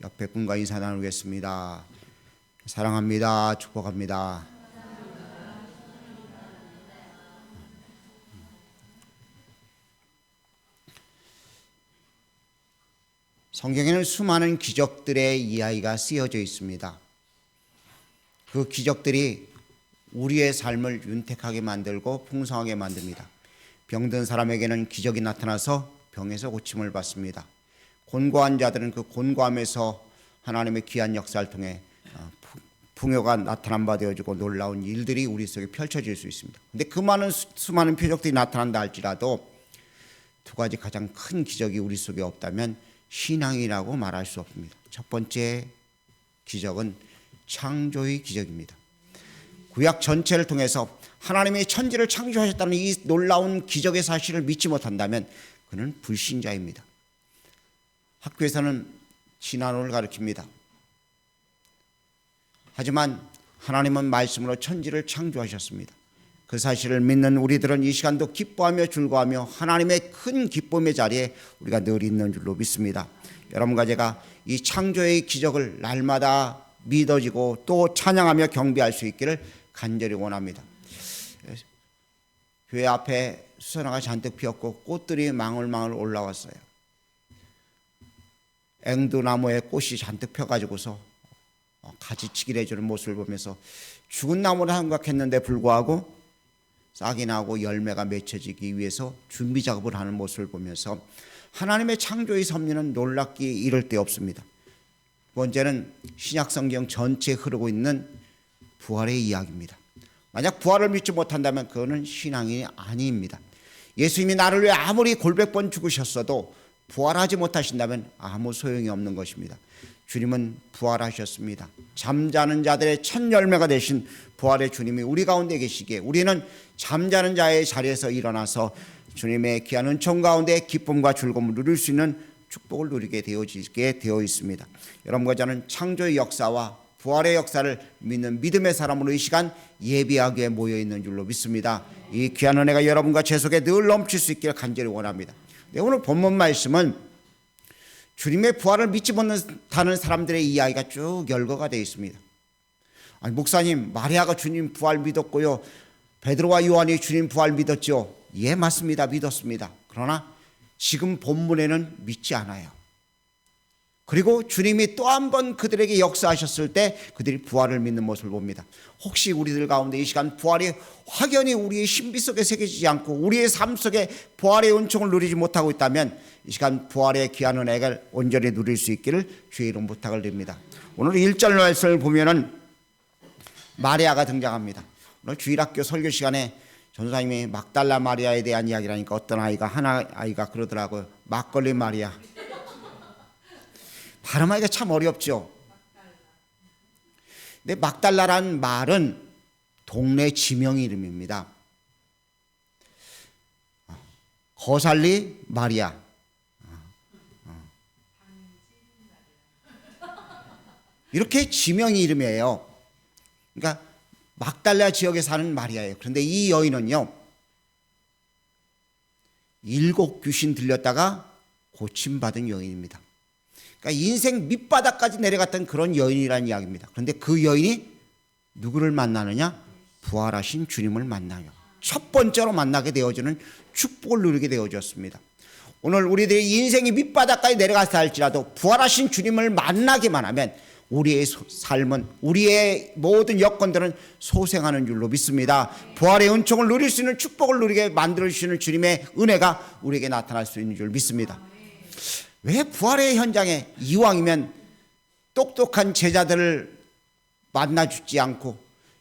옆에 분과 인사 나누겠습니다. 사랑합니다. 축복합니다. 성경에는 수많은 기적들의 이야기가 쓰여져 있습니다. 그 기적들이 우리의 삶을 윤택하게 만들고 풍성하게 만듭니다. 병든 사람에게는 기적이 나타나서 병에서 고침을 받습니다. 곤고한 자들은 그 곤고함에서 하나님의 귀한 역사를 통해 어, 푸- 풍요가 나타난 바 되어지고 놀라운 일들이 우리 속에 펼쳐질 수 있습니다. 근데 그 많은 수- 수많은 표적들이 나타난다 할지라도 두 가지 가장 큰 기적이 우리 속에 없다면 신앙이라고 말할 수 없습니다. 첫 번째 기적은 창조의 기적입니다. 구약 전체를 통해서 하나님의 천지를 창조하셨다는 이 놀라운 기적의 사실을 믿지 못한다면 그는 불신자입니다. 학교에서는 진화론을 가르칩니다. 하지만 하나님은 말씀으로 천지를 창조하셨습니다. 그 사실을 믿는 우리들은 이 시간도 기뻐하며 즐거워하며 하나님의 큰 기쁨의 자리에 우리가 늘 있는 줄로 믿습니다. 여러분과 제가 이 창조의 기적을 날마다 믿어지고 또 찬양하며 경배할 수 있기를 간절히 원합니다. 교회 앞에 수선화가 잔뜩 피었고 꽃들이 망울망울 올라왔어요. 앵두나무에 꽃이 잔뜩 펴가지고서 어, 가지치기를 해주는 모습을 보면서 죽은 나무를 생각했는데 불구하고 싹이 나고 열매가 맺혀지기 위해서 준비 작업을 하는 모습을 보면서 하나님의 창조의 섭리는 놀랍기 이를 데 없습니다. 두 번째는 신약 성경 전체에 흐르고 있는 부활의 이야기입니다. 만약 부활을 믿지 못한다면 그거는 신앙이 아닙니다. 예수님이 나를 위해 아무리 골백 번 죽으셨어도 부활하지 못하신다면 아무 소용이 없는 것입니다. 주님은 부활하셨습니다. 잠자는 자들의 첫 열매가 되신 부활의 주님이 우리 가운데 계시기에 우리는 잠자는 자의 자리에서 일어나서 주님의 귀한 은총 가운데 기쁨과 즐거움을 누릴 수 있는 축복을 누리게 되어지게 되어 있습니다. 여러분과 저는 창조의 역사와 부활의 역사를 믿는 믿음의 사람으로 이 시간 예비하게 모여 있는 줄로 믿습니다. 이 귀한 은혜가 여러분과 제 속에 늘 넘칠 수 있기를 간절히 원합니다. 네, 오늘 본문 말씀은 주님의 부활을 믿지 못하는 사람들의 이야기가 쭉 열거가 되어 있습니다. 아니, 목사님, 마리아가 주님 부활 믿었고요. 베드로와 요한이 주님 부활 믿었죠. 예, 맞습니다. 믿었습니다. 그러나 지금 본문에는 믿지 않아요. 그리고 주님이 또 한 번 그들에게 역사하셨을 때 그들이 부활을 믿는 모습을 봅니다. 혹시 우리들 가운데 이 시간 부활이 확연히 우리의 신비 속에 새겨지지 않고 우리의 삶 속에 부활의 은총을 누리지 못하고 있다면 이 시간 부활의 귀한 은혜를 온전히 누릴 수 있기를 주의 이름 부탁을 드립니다. 오늘 1절 말씀을 보면은 마리아가 등장합니다. 오늘 주일학교 설교 시간에 전사님이 막달라 마리아에 대한 이야기를 하니까 어떤 아이가 하나 아이가 그러더라고요. 막걸리 마리아. 발음하기가 참 어렵죠. 근데 막달라란 말은 동네 지명 이름입니다. 거살리 마리아. 이렇게 지명 이름이에요. 그러니까 막달라 지역에 사는 마리아예요. 그런데 이 여인은요. 일곱 귀신 들렸다가 고침받은 여인입니다. 그러니까 인생 밑바닥까지 내려갔던 그런 여인이라는 이야기입니다. 그런데 그 여인이 누구를 만나느냐? 부활하신 주님을 만나요. 첫 번째로 만나게 되어지는 축복을 누리게 되어졌습니다. 오늘 우리들이 인생이 밑바닥까지 내려갔다 할지라도 부활하신 주님을 만나기만 하면 우리의 소- 삶은 우리의 모든 여건들은 소생하는 줄로 믿습니다. 부활의 은총을 누릴 수 있는 축복을 누리게 만들어 주시는 주님의 은혜가 우리에게 나타날 수 있는 줄 믿습니다. 왜 부활의 현장에 이왕이면 똑똑한 제자들을 만나주지 않고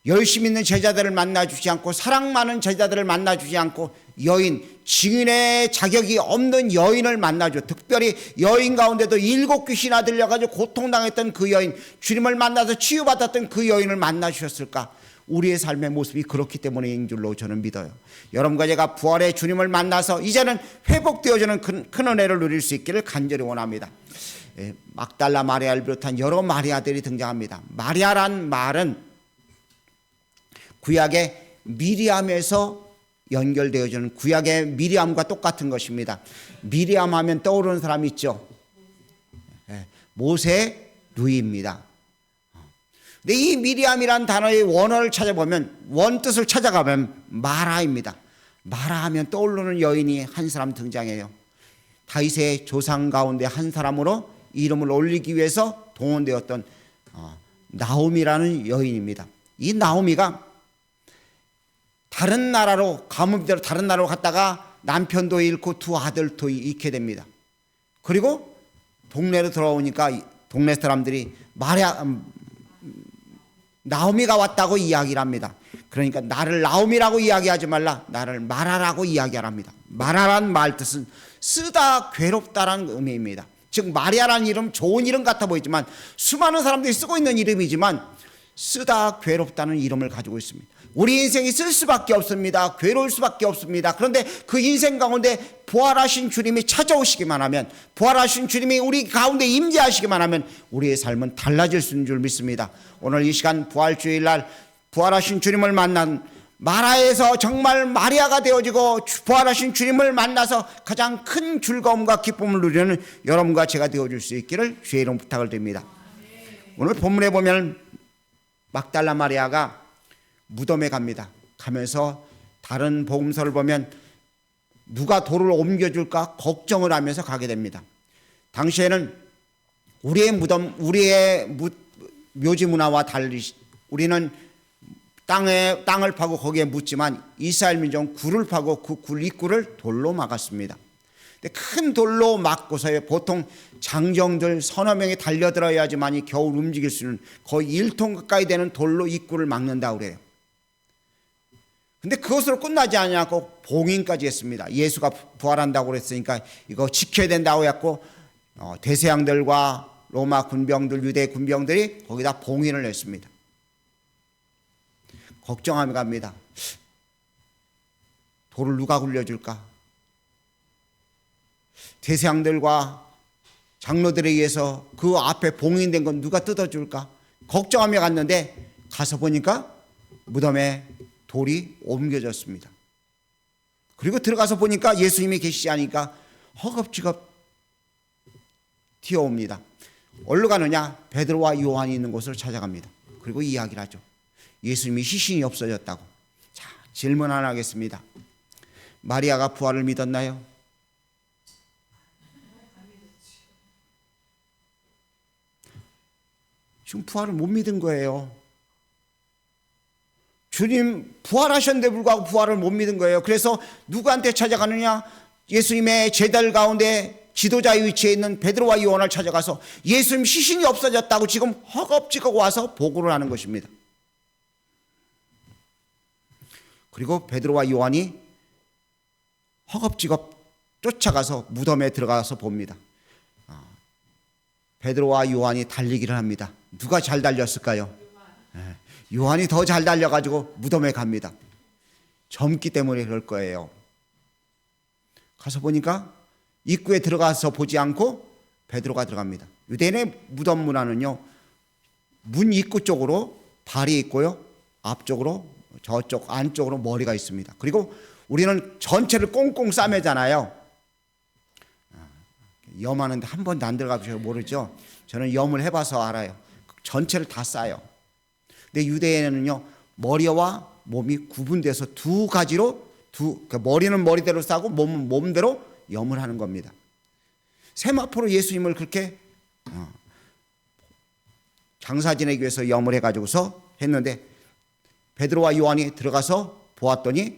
열심 있는 제자들을 만나주지 않고 사랑 많은 제자들을 만나주지 않고 여인 증인의 자격이 없는 여인을 만나줘. 특별히 여인 가운데도 일곱 귀신 아 들려 가지고 고통당했던 그 여인 주님을 만나서 치유받았던 그 여인을 만나주셨을까 우리의 삶의 모습이 그렇기 때문인 줄로 저는 믿어요 여러분과 제가 부활의 주님을 만나서 이제는 회복되어지는 큰, 큰 은혜를 누릴 수 있기를 간절히 원합니다 예, 막달라 마리아를 비롯한 여러 마리아들이 등장합니다 마리아란 말은 구약의 미리암에서 연결되어지는 구약의 미리암과 똑같은 것입니다. 미리암 하면 떠오르는 사람 있죠. 예, 모세 루이입니다. 근데 이 미리암이란 단어의 원어를 찾아보면 원뜻을 찾아가면 마라입니다. 마라하면 떠오르는 여인이 한 사람 등장해요. 다윗의 조상 가운데 한 사람으로 이름을 올리기 위해서 동원되었던 어, 나오미라는 여인입니다. 이 나오미가 다른 나라로 가문대로 다른 나라로 갔다가 남편도 잃고 두 아들도 잃게 됩니다. 그리고 동네로 돌아오니까 이 동네 사람들이 마리아 음, 나오미가 왔다고 이야기를 합니다. 그러니까 나를 나오미라고 이야기하지 말라. 나를 마라라고 이야기하랍니다. 마라란 말 뜻은 쓰다 괴롭다라는 의미입니다. 즉 마리아라는 이름 좋은 이름 같아 보이지만 수많은 사람들이 쓰고 있는 이름이지만 쓰다 괴롭다는 이름을 가지고 있습니다. 우리 인생이 쓸 수밖에 없습니다. 괴로울 수밖에 없습니다. 그런데 그 인생 가운데 부활하신 주님이 찾아오시기만 하면 부활하신 주님이 우리 가운데 임재하시기만 하면 우리의 삶은 달라질 수 있는 줄 믿습니다. 오늘 이 시간 부활주일 날 부활하신 주님을 만난 마라에서 정말 마리아가 되어지고 주- 부활하신 주님을 만나서 가장 큰 즐거움과 기쁨을 누리는 여러분과 제가 되어줄 수 있기를 주의 이름 부탁을 드립니다. 오늘 본문에 보면 막달라 마리아가 무덤에 갑니다. 가면서 다른 복음서를 보면 누가 돌을 옮겨줄까 걱정을 하면서 가게 됩니다. 당시에는 우리의 무덤, 우리의 무- 묘지 문화와 달리 우리는 땅에 땅을 파고 거기에 묻지만 이스라엘 민족은 굴을 파고 그 굴 입구를 돌로 막았습니다. 큰 돌로 막고서 보통 장정들 서너 명이 달려들어야지만이 겨우 움직일 수 있는 거의 1톤 가까이 되는 돌로 입구를 막는다 그래요. 근데 그것으로 끝나지 않냐고 봉인까지 했습니다. 예수가 부활한다고 그랬으니까 이거 지켜야 된다고 했고 어, 대세양들과 로마 군병들, 유대 군병들이 거기다 봉인을 했습니다. 걱정하며 갑니다. 돌을 누가 굴려줄까? 대세양들과 장로들에 의해서 그 앞에 봉인된 건 누가 뜯어줄까? 걱정하며 갔는데 가서 보니까 무덤에 돌이 옮겨졌습니다. 그리고 들어가서 보니까 예수님이 계시지 않으니까 허겁지겁 튀어옵니다. 어디로 가느냐? 베드로와 요한이 있는 곳을 찾아갑니다. 그리고 이야기를 하죠. 예수님이 시신이 없어졌다고. 자, 질문 하나 하겠습니다. 마리아가 부활을 믿었나요? 지금 부활을 못 믿은 거예요. 주님 부활하셨는데 불구하고 부활을 못 믿은 거예요. 그래서 누구한테 찾아가느냐? 예수님의 제자들 가운데 지도자의 위치에 있는 베드로와 요한을 찾아가서 예수님 시신이 없어졌다고 지금 허겁지겁 와서 보고를 하는 것입니다. 그리고 베드로와 요한이 허겁지겁 쫓아가서 무덤에 들어가서 봅니다. 아, 베드로와 요한이 달리기를 합니다. 누가 잘 달렸을까요? 예, 요한이 더 잘 달려가지고 무덤에 갑니다. 젊기 때문에 그럴 거예요. 가서 보니까 입구에 들어가서 보지 않고 베드로가 들어갑니다. 유대인의 무덤 문화는요, 문 입구 쪽으로 발이 있고요, 앞쪽으로 저쪽 안쪽으로 머리가 있습니다. 그리고 우리는 전체를 꽁꽁 싸매잖아요. 염하는데 한 번도 안 들어가서 모르죠. 저는 염을 해봐서 알아요. 전체를 다 싸요. 근데 유대인은요 머리와 몸이 구분돼서 두 가지로 두 그러니까 머리는 머리대로 싸고 몸은 몸대로 염을 하는 겁니다. 세마포로 예수님을 그렇게 어, 장사 지내기 위해서 염을 해가지고서 했는데 베드로와 요한이 들어가서 보았더니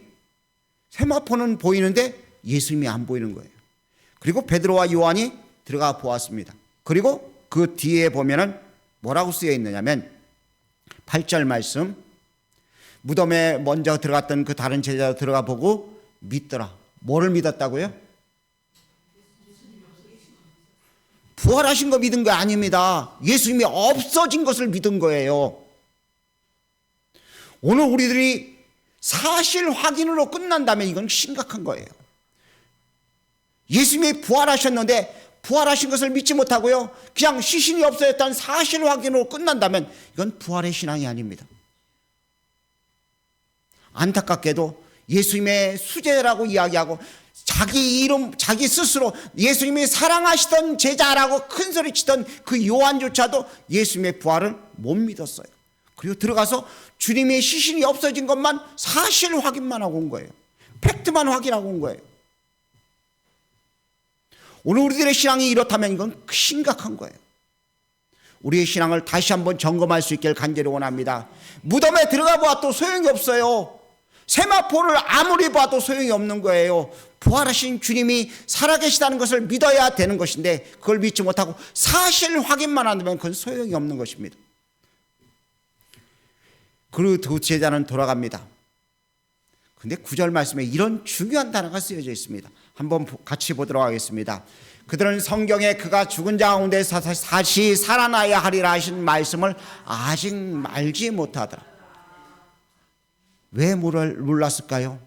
세마포는 보이는데 예수님이 안 보이는 거예요. 그리고 베드로와 요한이 들어가 보았습니다. 그리고 그 뒤에 보면은 뭐라고 쓰여 있느냐면 8절 말씀 무덤에 먼저 들어갔던 그 다른 제자 들어가 보고 믿더라. 뭐를 믿었다고요? 부활하신 거 믿은 거 아닙니다. 예수님이 없어진 것을 믿은 거예요. 오늘 우리들이 사실 확인으로 끝난다면 이건 심각한 거예요. 예수님이 부활하셨는데 부활하신 것을 믿지 못하고요. 그냥 시신이 없어졌다는 사실 확인으로 끝난다면 이건 부활의 신앙이 아닙니다. 안타깝게도 예수님의 수제라고 이야기하고 자기 이름, 자기 스스로 예수님이 사랑하시던 제자라고 큰 소리 치던 그 요한조차도 예수님의 부활을 못 믿었어요. 그리고 들어가서 주님의 시신이 없어진 것만 사실 확인만 하고 온 거예요. 팩트만 확인하고 온 거예요. 오늘 우리들의 신앙이 이렇다면 이건 심각한 거예요. 우리의 신앙을 다시 한번 점검할 수 있길 간절히 원합니다. 무덤에 들어가 보아도 소용이 없어요. 세마포를 아무리 봐도 소용이 없는 거예요. 부활하신 주님이 살아계시다는 것을 믿어야 되는 것인데 그걸 믿지 못하고 사실 확인만 한다면 그건 소용이 없는 것입니다. 그두 제자는 돌아갑니다. 근데 구절 말씀에 이런 중요한 단어가 쓰여져 있습니다. 한번 같이 보도록 하겠습니다. 그들은 성경에 그가 죽은 자 가운데 다시 살아나야 하리라 하신 말씀을 아직 알지 못하더라. 왜 몰랐을까요?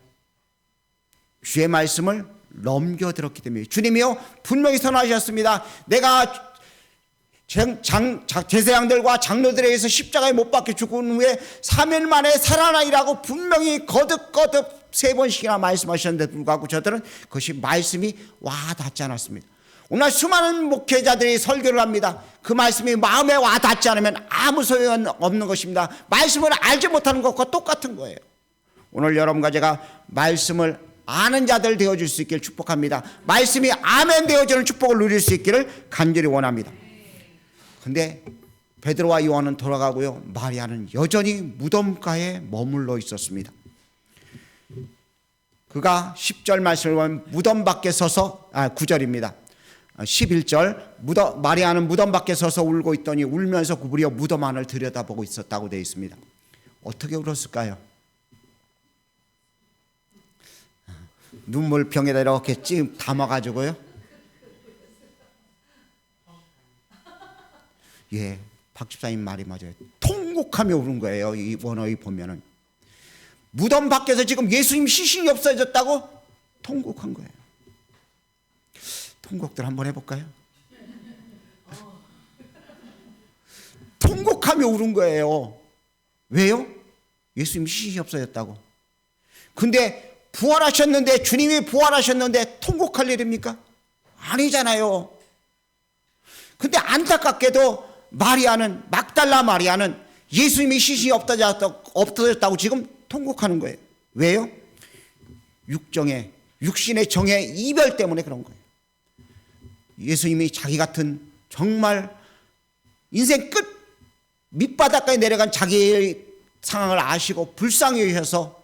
주의 말씀을 넘겨들었기 때문에 주님이요 분명히 선하셨습니다. 내가 장, 장, 제사장들과 장로들에 의해서 십자가에 못 박혀 죽은 후에 3일 만에 살아나이라고 분명히 거듭거듭 세 번씩이나 말씀하셨는데 불구하고 저들은 그것이 말씀이 와 닿지 않았습니다. 오늘 수많은 목회자들이 설교를 합니다. 그 말씀이 마음에 와 닿지 않으면 아무 소용 없는 것입니다. 말씀을 알지 못하는 것과 똑같은 거예요. 오늘 여러분과 제가 말씀을 아는 자들 되어줄 수 있기를 축복합니다. 말씀이 아멘 되어주는 축복을 누릴 수 있기를 간절히 원합니다. 근데 베드로와 요한은 돌아가고요. 마리아는 여전히 무덤가에 머물러 있었습니다. 그가 10절 말씀을 보면 무덤 밖에 서서 아 9절입니다. 11절 무덤 마리아는 무덤 밖에 서서 울고 있더니 울면서 구부려 무덤 안을 들여다보고 있었다고 되어 있습니다. 어떻게 울었을까요? 눈물병에다 이렇게 찜 담아가지고요. 예, 박 집사님 말이 맞아요. 통곡하며 우는 거예요. 이 원어에 보면은 무덤 밖에서 지금 예수님 시신이 없어졌다고 통곡한 거예요. 통곡들 한번 해볼까요? 통곡하며 우는 거예요. 왜요? 예수님 시신이 없어졌다고. 근데 부활하셨는데 주님이 부활하셨는데 통곡할 일입니까? 아니잖아요. 근데 안타깝게도 마리아는 막달라 마리아는 예수님이 시신이 없어졌다고 지금 통곡하는 거예요. 왜요? 육정의 육신의 정의 이별 때문에 그런 거예요. 예수님이 자기 같은 정말 인생 끝 밑바닥까지 내려간 자기의 상황을 아시고 불쌍히 여셔서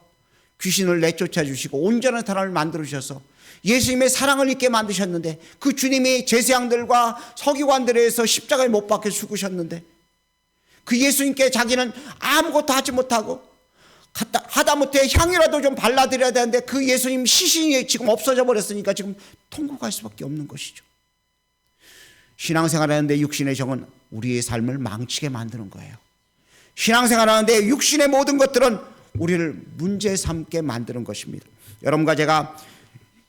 귀신을 내쫓아 주시고 온전한 사람을 만들어 주셔서 예수님의 사랑을 있게 만드셨는데 그 주님이 제사장들과 서기관들에 서 십자가에 못 박혀 죽으셨는데 그 예수님께 자기는 아무것도 하지 못하고 하다못해 향이라도 좀 발라드려야 되는데 그 예수님 시신이 지금 없어져 버렸으니까 지금 통곡할 수밖에 없는 것이죠. 신앙생활 하는데 육신의 정은 우리의 삶을 망치게 만드는 거예요. 신앙생활 하는데 육신의 모든 것들은 우리를 문제 삼게 만드는 것입니다. 여러분과 제가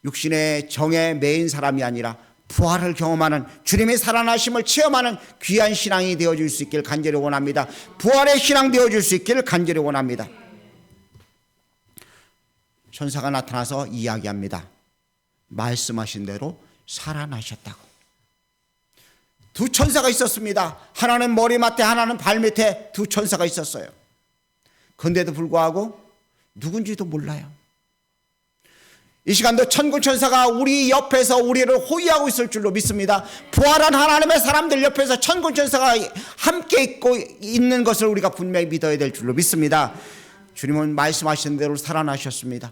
육신의 정에 매인 사람이 아니라 부활을 경험하는 주님의 살아나심을 체험하는 귀한 신앙이 되어줄 수 있길 간절히 원합니다. 부활의 신앙 되어줄 수 있기를 간절히 원합니다. 천사가 나타나서 이야기합니다. 말씀하신 대로 살아나셨다고. 두 천사가 있었습니다. 하나는 머리맡에 하나는 발 밑에 두 천사가 있었어요. 그런데도 불구하고 누군지도 몰라요. 이 시간도 천군 천사가 우리 옆에서 우리를 호위하고 있을 줄로 믿습니다. 부활한 하나님의 사람들 옆에서 천군 천사가 함께 있고 있는 것을 우리가 분명히 믿어야 될 줄로 믿습니다. 주님은 말씀하신 대로 살아나셨습니다.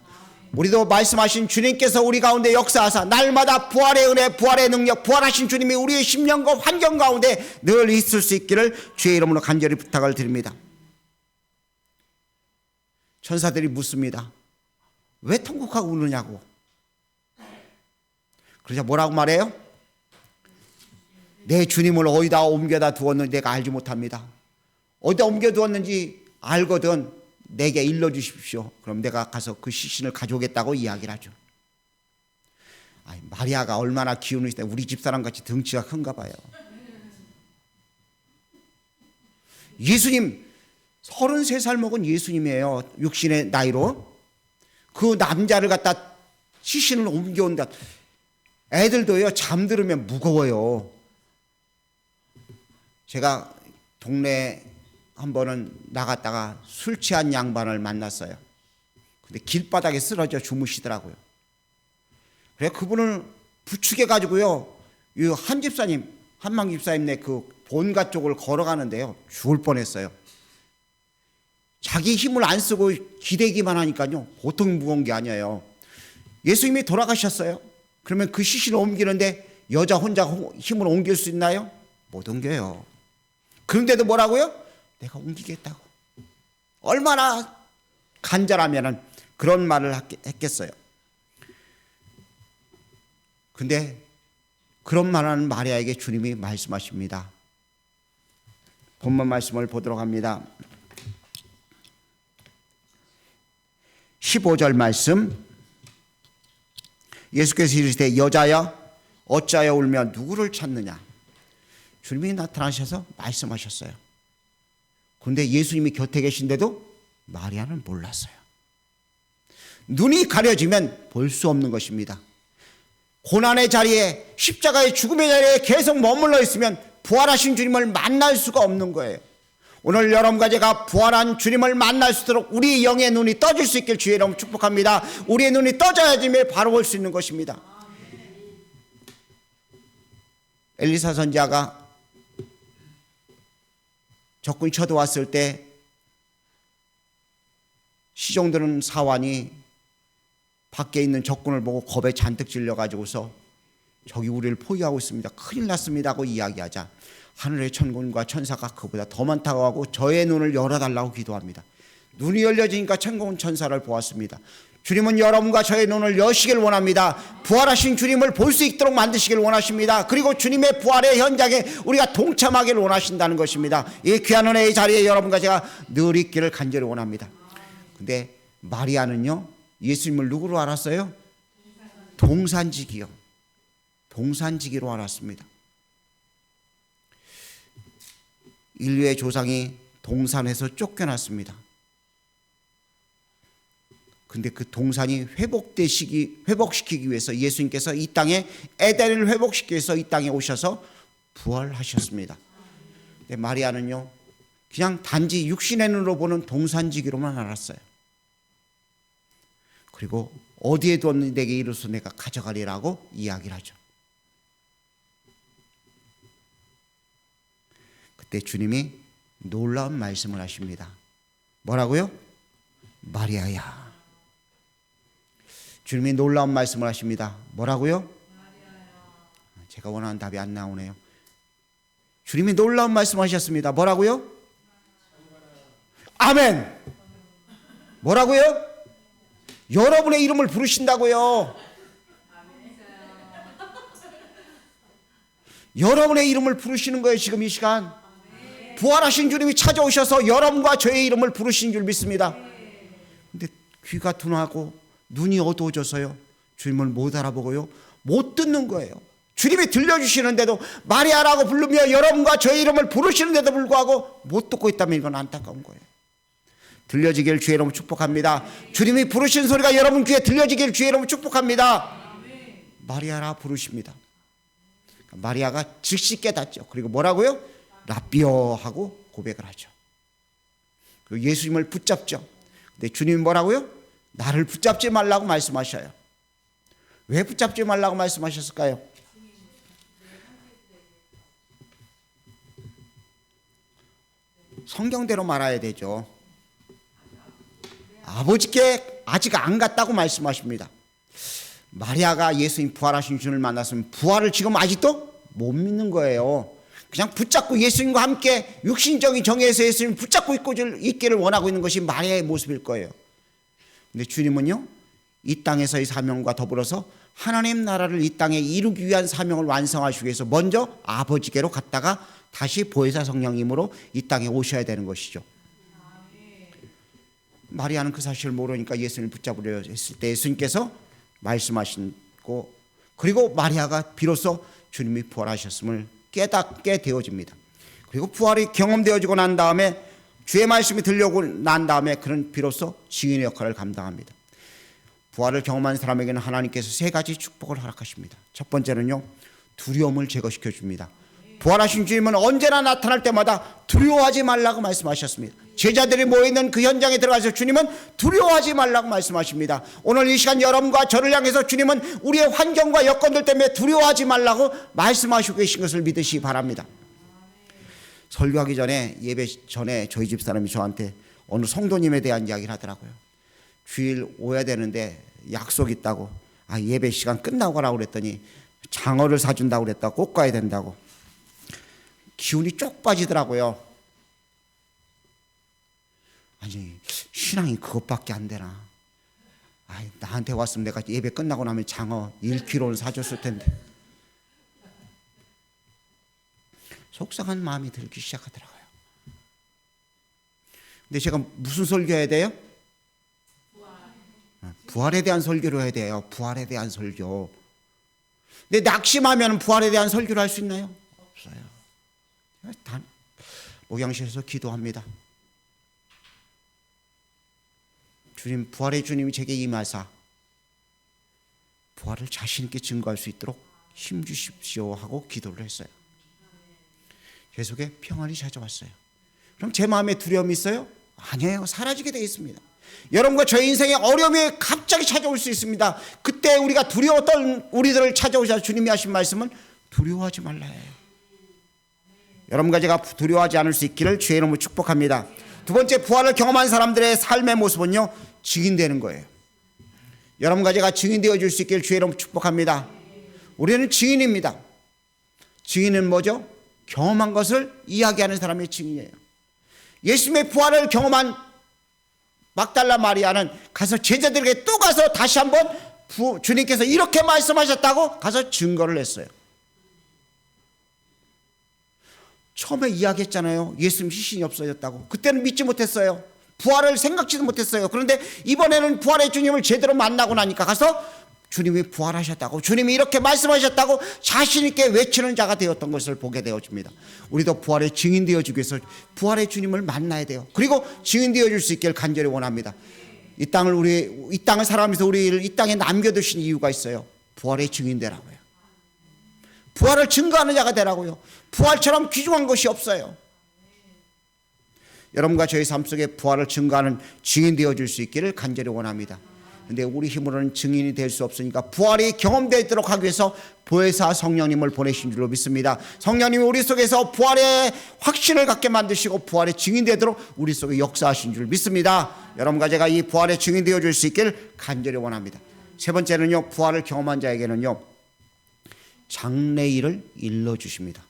우리도 말씀하신 주님께서 우리 가운데 역사하사 날마다 부활의 은혜, 부활의 능력, 부활하신 주님이 우리의 심령과 환경 가운데 늘 있을 수 있기를 주의 이름으로 간절히 부탁을 드립니다. 천사들이 묻습니다. 왜 통곡하고 우느냐고. 그러자 뭐라고 말해요? 내 주님을 어디다 옮겨다 두었는지 내가 알지 못합니다. 어디다 옮겨 두었는지 알거든 내게 일러 주십시오. 그럼 내가 가서 그 시신을 가져오겠다고 이야기를 하죠. 아니, 마리아가 얼마나 기운이 있다. 우리 집사람 같이 덩치가 큰가 봐요. 예수님 33살 먹은 예수님이에요. 육신의 나이로. 그 남자를 갖다 시신을 옮겨온다. 애들도요 잠들으면 무거워요. 제가 동네 한 번은 나갔다가 술 취한 양반을 만났어요. 근데 길바닥에 쓰러져 주무시더라고요. 그래 그분을 부축해 가지고요. 이한 집사님 한망 집사님네 그 본가 쪽을 걸어가는데요. 죽을 뻔했어요. 자기 힘을 안 쓰고 기대기만 하니까요. 보통 무거운 게 아니에요. 예수님이 돌아가셨어요. 그러면 그 시신을 옮기는데 여자 혼자 힘을 옮길 수 있나요? 못 옮겨요. 그런데도 뭐라고요? 내가 옮기겠다고. 얼마나 간절하면은 그런 말을 했겠어요. 근데 그런 말하는 마리아에게 주님이 말씀하십니다. 본문 말씀을 보도록 합니다. 15절 말씀 예수께서 이르시되 여자야 어찌하여 울며 누구를 찾느냐 주님이 나타나셔서 말씀하셨어요. 그런데 예수님이 곁에 계신데도 마리아는 몰랐어요. 눈이 가려지면 볼 수 없는 것입니다. 고난의 자리에 십자가의 죽음의 자리에 계속 머물러 있으면 부활하신 주님을 만날 수가 없는 거예요. 오늘 여러분과 제가 부활한 주님을 만날 수 있도록 우리 영의 눈이 떠질 수 있길 주의 이름 축복합니다. 우리의 눈이 떠져야지 바로 볼 수 있는 것입니다. 엘리사 선자가 적군이 쳐들어왔을 때 시종드는 사환이 밖에 있는 적군을 보고 겁에 잔뜩 질려 가지고서 저기 우리를 포위하고 있습니다. 큰일 났습니다 하고 이야기하자 하늘의 천군과 천사가 그보다 더 많다고 하고 저의 눈을 열어달라고 기도합니다. 눈이 열려지니까 천군 천사를 보았습니다. 주님은 여러분과 저의 눈을 여시길 원합니다. 부활하신 주님을 볼 수 있도록 만드시길 원하십니다. 그리고 주님의 부활의 현장에 우리가 동참하길 원하신다는 것입니다. 이 귀한 은혜의 자리에 여러분과 제가 늘 있기를 간절히 원합니다. 근데 마리아는요, 예수님을 누구로 알았어요? 동산지기요. 동산지기로 알았습니다. 인류의 조상이 동산에서 쫓겨났습니다. 근데 그 동산이 회복되시기 회복시키기 위해서 예수님께서 이 땅에 에덴을 회복시키기 위해서 이 땅에 오셔서 부활하셨습니다. 근데 마리아는요. 그냥 단지 육신의 눈으로 보는 동산지기로만 알았어요. 그리고 어디에 뒀니 내게 이르소 내가 가져가리라고 이야기를 하죠. 그때 주님이 놀라운 말씀을 하십니다. 뭐라고요? 마리아야. 주님이 놀라운 말씀을 하십니다. 뭐라고요? 제가 원하는 답이 안 나오네요. 주님이 놀라운 말씀 하셨습니다. 뭐라고요? 아멘. 뭐라고요? 여러분의 이름을 부르신다고요. 여러분의 이름을 부르시는 거예요, 지금 이 시간. 부활하신 주님이 찾아오셔서 여러분과 저의 이름을 부르신 줄 믿습니다. 근데 귀가 둔하고 눈이 어두워져서요. 주님을 못 알아보고요. 못 듣는 거예요. 주님이 들려주시는데도 마리아라고 부르며 여러분과 저의 이름을 부르시는데도 불구하고 못 듣고 있다면 이건 안타까운 거예요. 들려지길 주의 이름 축복합니다. 주님이 부르신 소리가 여러분 귀에 들려지길 주의 이름 축복합니다. 마리아라 부르십니다. 마리아가 즉시 깨닫죠. 그리고 뭐라고요? 라비어 하고 고백을 하죠. 그리고 예수님을 붙잡죠. 근데 주님이 뭐라고요? 나를 붙잡지 말라고 말씀하셔요. 왜 붙잡지 말라고 말씀하셨을까요? 성경대로 말해야 되죠. 아버지께 아직 안 갔다고 말씀하십니다. 마리아가 예수님 부활하신 주를 만났으면 부활을 지금 아직도 못 믿는 거예요. 그냥 붙잡고 예수님과 함께 육신적인 정에서 예수님 붙잡고 있고 있기를 원하고 있는 것이 마리아의 모습일 거예요. 근데 주님은요, 이 땅에서의 사명과 더불어서 하나님 나라를 이 땅에 이루기 위한 사명을 완성하시기 위해서 먼저 아버지께로 갔다가 다시 보혜사 성령님으로 이 땅에 오셔야 되는 것이죠. 마리아는 그 사실을 모르니까 예수님을 붙잡으려 했을 때 예수님께서 말씀하시고 그리고 마리아가 비로소 주님이 부활하셨음을 깨닫게 되어집니다. 그리고 부활이 경험되어지고 난 다음에 주의 말씀이 들려오고 난 다음에 그는 비로소 증인의 역할을 감당합니다. 부활을 경험한 사람에게는 하나님께서 세 가지 축복을 허락하십니다. 첫 번째는요, 두려움을 제거시켜 줍니다. 부활하신 주님은 언제나 나타날 때마다 두려워하지 말라고 말씀하셨습니다. 제자들이 모여있는 그 현장에 들어가서 주님은 두려워하지 말라고 말씀하십니다. 오늘 이 시간 여러분과 저를 향해서 주님은 우리의 환경과 여건들 때문에 두려워하지 말라고 말씀하시고 계신 것을 믿으시기 바랍니다. 설교하기 전에 예배 전에 저희 집 사람이 저한테 어느 성도님에 대한 이야기를 하더라고요. 주일 오야 되는데 약속 있다고 아 예배 시간 끝나고 가라고 그랬더니 장어를 사준다고 그랬다 꼭 가야 된다고 기운이 쪽 빠지더라고요. 아니 신앙이 그것밖에 안 되나? 아 나한테 왔으면 내가 예배 끝나고 나면 장어 1kg는 사줬을 텐데 속상한 마음이 들기 시작하더라고요. 근데 제가 무슨 설교해야 돼요? 어, 부활에 대한 설교를 해야 돼요. 부활에 대한 설교. 근데 낙심하면 부활에 대한 설교를 할 수 있나요? 없어요. 단 목양실에서 기도합니다. 주님 부활의 주님이 제게 임하사 부활을 자신 있게 증거할 수 있도록 힘 주십시오 하고 기도를 했어요. 계속에 평안이 찾아왔어요. 그럼 제 마음에 두려움이 있어요? 아니에요. 사라지게 되어 있습니다. 여러분과 저의 인생에 어려움이 갑자기 찾아올 수 있습니다. 그때 우리가 두려웠던 우리들을 찾아오셔서 주님이 하신 말씀은 두려워하지 말라 해요. 여러분과 제가 두려워하지 않을 수 있기를 주의 이름으로 축복합니다. 두 번째 부활을 경험한 사람들의 삶의 모습은요 증인되는 거예요. 여러분과 제가 증인되어 줄 수 있기를 주의 이름으로 축복합니다. 우리는 증인입니다. 증인은 뭐죠? 경험한 것을 이야기하는 사람의 증인이에요. 예수님의 부활을 경험한 막달라 마리아는 가서 제자들에게 또 가서 다시 한번 부, 주님께서 이렇게 말씀하셨다고 가서 증거를 했어요. 처음에 이야기했잖아요. 예수님 시신이 없어졌다고. 그때는 믿지 못했어요. 부활을 생각지도 못했어요. 그런데 이번에는 부활의 주님을 제대로 만나고 나니까 가서 주님이 부활하셨다고 주님이 이렇게 말씀하셨다고 자신 있게 외치는 자가 되었던 것을 보게 되어집니다. 우리도 부활의 증인 되어 주기 위해서 부활의 주님을 만나야 돼요. 그리고 증인 되어 줄 수 있기를 간절히 원합니다. 이 땅을 우리 이 땅을 살아가면서 우리를 이 땅에 남겨 두신 이유가 있어요. 부활의 증인 되라고요. 부활을 증거하는 자가 되라고요. 부활처럼 귀중한 것이 없어요. 여러분과 저희 삶 속에 부활을 증거하는 증인 되어 줄 수 있기를 간절히 원합니다. 근데 우리 힘으로는 증인이 될 수 없으니까 부활이 경험되도록 하기 위해서 보혜사 성령님을 보내신 줄로 믿습니다. 성령님이 우리 속에서 부활의 확신을 갖게 만드시고 부활의 증인 되도록 우리 속에 역사하신 줄 믿습니다. 여러분과 제가 이 부활의 증인 되어 줄 수 있길 간절히 원합니다. 세 번째는요. 부활을 경험한 자에게는요. 장래일을 일러 주십니다.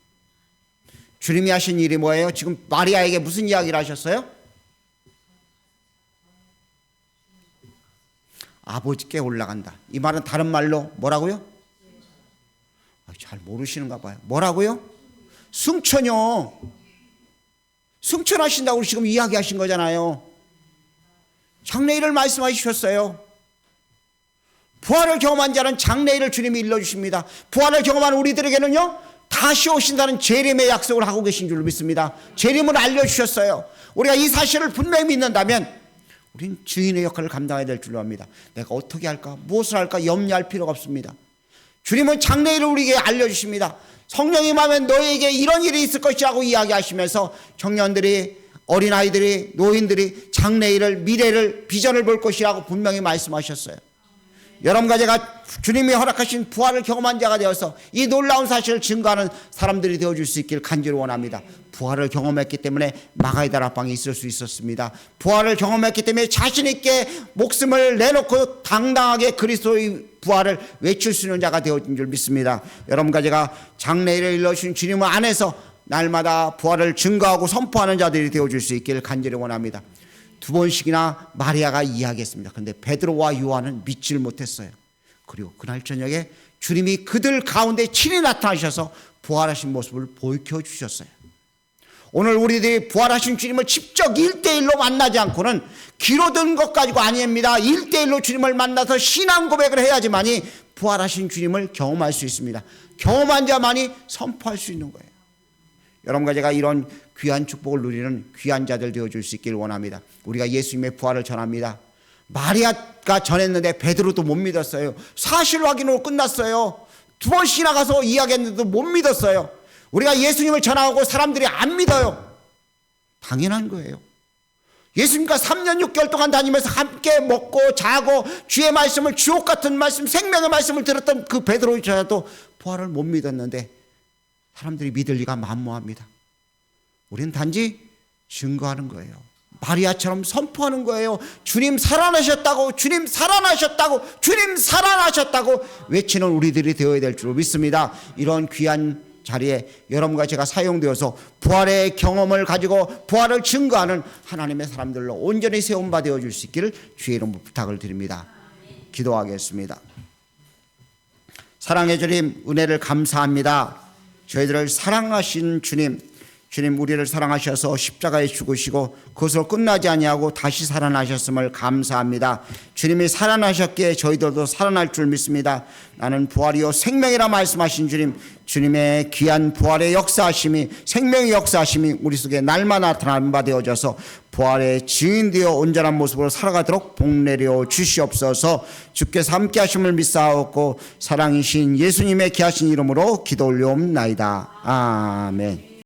주님이 하신 일이 뭐예요? 지금 마리아에게 무슨 이야기를 하셨어요? 아버지께 올라간다. 이 말은 다른 말로 뭐라고요? 아, 잘 모르시는가 봐요. 뭐라고요? 승천요. 승천하신다고 지금 이야기하신 거잖아요. 장래일을 말씀하셨어요. 부활을 경험한 자는 장래일을 주님이 일러주십니다. 부활을 경험한 우리들에게는요, 다시 오신다는 재림의 약속을 하고 계신 줄 믿습니다. 재림을 알려주셨어요. 우리가 이 사실을 분명히 믿는다면 우린 주인의 역할을 감당해야 될 줄로 압니다. 내가 어떻게 할까? 무엇을 할까? 염려할 필요가 없습니다. 주님은 장래일을 우리에게 알려주십니다. 성령이 마면 너에게 이런 일이 있을 것이라고 이야기하시면서 청년들이 어린아이들이 노인들이 장래일을 미래를 비전을 볼 것이라고 분명히 말씀하셨어요. 여러분과 제가 주님이 허락하신 부활을 경험한 자가 되어서 이 놀라운 사실을 증거하는 사람들이 되어줄 수 있길 간절히 원합니다. 부활을 경험했기 때문에 마가의 다락방에 있을 수 있었습니다. 부활을 경험했기 때문에 자신 있게 목숨을 내놓고 당당하게 그리스도의 부활을 외칠 수 있는 자가 되어진 줄 믿습니다. 여러분과 제가 장래일을 일러주신 주님 안에서 날마다 부활을 증거하고 선포하는 자들이 되어줄 수 있기를 간절히 원합니다. 두 번씩이나 마리아가 이야기했습니다. 그런데 베드로와 요한은 믿지를 못했어요. 그리고 그날 저녁에 주님이 그들 가운데 친히 나타나셔서 부활하신 모습을 보여 주셨어요. 오늘 우리들이 부활하신 주님을 직접 1대1로 만나지 않고는 귀로 든 것 가지고 아닙니다. 1대1로 주님을 만나서 신앙 고백을 해야지만이 부활하신 주님을 경험할 수 있습니다. 경험한 자만이 선포할 수 있는 거예요. 여러분과 제가 이런 귀한 축복을 누리는 귀한 자들 되어줄 수 있기를 원합니다. 우리가 예수님의 부활을 전합니다. 마리아가 전했는데 베드로도 못 믿었어요. 사실 확인으로 끝났어요. 두 번씩이나 가서 이야기했는데도 못 믿었어요. 우리가 예수님을 전하고 사람들이 안 믿어요. 당연한 거예요. 예수님과 3년 6개월 동안 다니면서 함께 먹고 자고 주의 말씀을 주옥 같은 말씀, 생명의 말씀을 들었던 그 베드로조차도 부활을 못 믿었는데 사람들이 믿을 리가 만무합니다. 우리는 단지 증거하는 거예요. 마리아처럼 선포하는 거예요. 주님 살아나셨다고, 주님 살아나셨다고, 주님 살아나셨다고 외치는 우리들이 되어야 될 줄 믿습니다. 이런 귀한 자리에 여러분과 제가 사용되어서 부활의 경험을 가지고 부활을 증거하는 하나님의 사람들로 온전히 세운 바 되어 줄 수 있기를 주의 이름으로 부탁을 드립니다. 기도하겠습니다. 사랑의 주님 은혜를 감사합니다. 저희들을 사랑하신 주님 주님 우리를 사랑하셔서 십자가에 죽으시고 그것으로 끝나지 아니하고 다시 살아나셨음을 감사합니다. 주님이 살아나셨기에 저희들도 살아날 줄 믿습니다. 나는 부활이요 생명이라 말씀하신 주님 주님의 귀한 부활의 역사하심이 생명의 역사하심이 우리 속에 날마다 나타나는 바 되어져서 부활의 증인 되어 온전한 모습으로 살아가도록 복내려 주시옵소서 주께서 함께 하심을 믿사옵고 사랑이신 예수님의 귀하신 이름으로 기도 올려옵나이다. 아멘